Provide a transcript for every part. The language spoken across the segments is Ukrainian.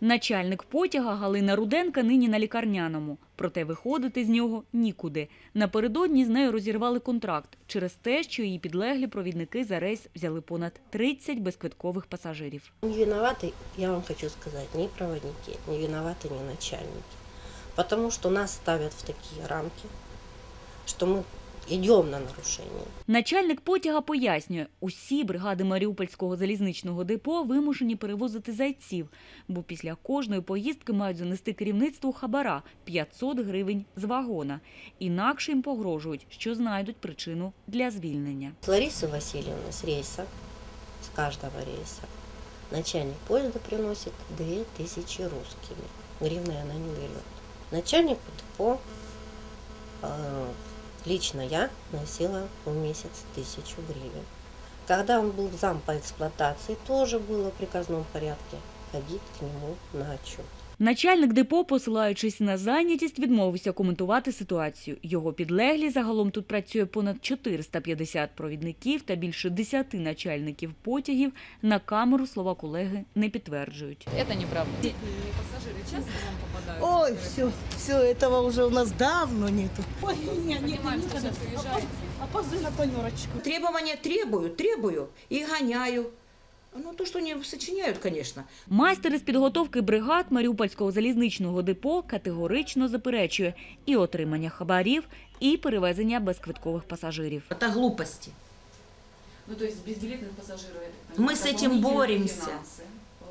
Начальник потяга Галина Руденка нині на лікарняному. Проте виходити з нього нікуди. Напередодні з нею розірвали контракт через те, що її підлеглі провідники за рейс взяли понад 30 безквиткових пасажирів. Не виноваты, я вам хочу сказать, ни проводники, не виноваты ни начальники. Потому что нас ставят в такие рамки, что мы идем на нарушение. Начальник потяга пояснює, усі бригади Маріупольського залізничного депо вимушені перевозити зайців, бо після кожної поїздки мають занести керівництву хабара 500 гривень з вагона. Інакше їм погрожують, що знайдуть причину для звільнення. С Ларисы Васильевны с рейса, с каждого рейса, начальник поезда приносит 2000 русскими. Гривны она не берет. Начальник депо, э, лично я носила в месяц тысячу гривен. Когда он был зам по эксплуатации, тоже было в приказном порядке ходить к нему на отчет. Начальник депо, посилаючись на зайнятість, відмовився коментувати ситуацію. Його підлеглі загалом тут працює понад 450 провідників та більше 10 начальників потягів. На камеру слова колеги не підтверджують. Это неправда. Летние пассажиры часто к вам попадают? Ой, все, все этого уже у нас давно нету. Ой, не, не, Понимаем, что сейчас уезжаете. опоздаю на планерочку. Требования требую, требую и гоняю. Ну, то, что они сочиняют, конечно. Майстер із підготовки бригад Маріупольського залізничного депо категорично заперечує і отримання хабарів, і перевезення безквиткових пасажирів. Это глупости. Ну, то есть безбилетных пассажиров, я так Мы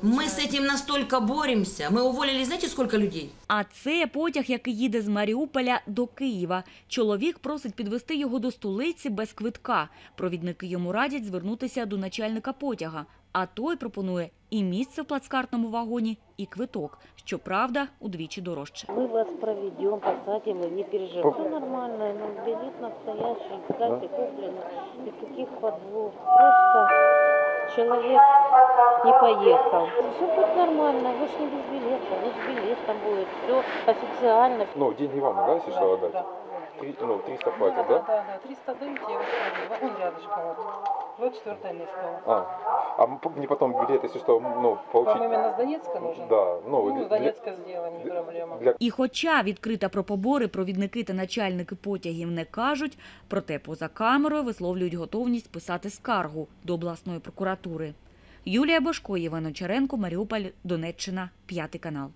понимаю, с этим дополнительные боремся. финансы Мы с получают. этим настолько боремся. Мы уволили, знаете, сколько людей? А це потяг, який їде з Маріуполя до Києва. Чоловік просить підвести його до столиці без квитка. Провідники йому радять звернутися до начальника потяга. А той пропонує і місце в плацкартному вагоні, і квиток. Щоправда, удвічі дорожче. Мы вас проведем, посадим и не переживайте. Все нормально, ну, билет настоящий, кстати, купленный. Никаких подвох. Просто человек не поехал. Все будет нормально, вы же не без билета, вы с билетом будет. Все официально. Ну, деньги вам, да, если что, отдать? Три, ну, 300 платят, да? Да, да, 300 даете, я вас проведу. Вон рядышком вот. Вот четвертое место. А, а мне потом билет, если что, ну, получить... Вам именно с Донецка нужен? Да, ну, Ну, для- Донецка сделаем, не проблема. для І хоча відкрита про побори провідники та начальники потягів не кажуть, проте поза камерою висловлюють готовність писати скаргу до обласної прокуратури. Юлія Бошко, Євген Очаренко, Маріуполь, Донеччина, п'ятий канал.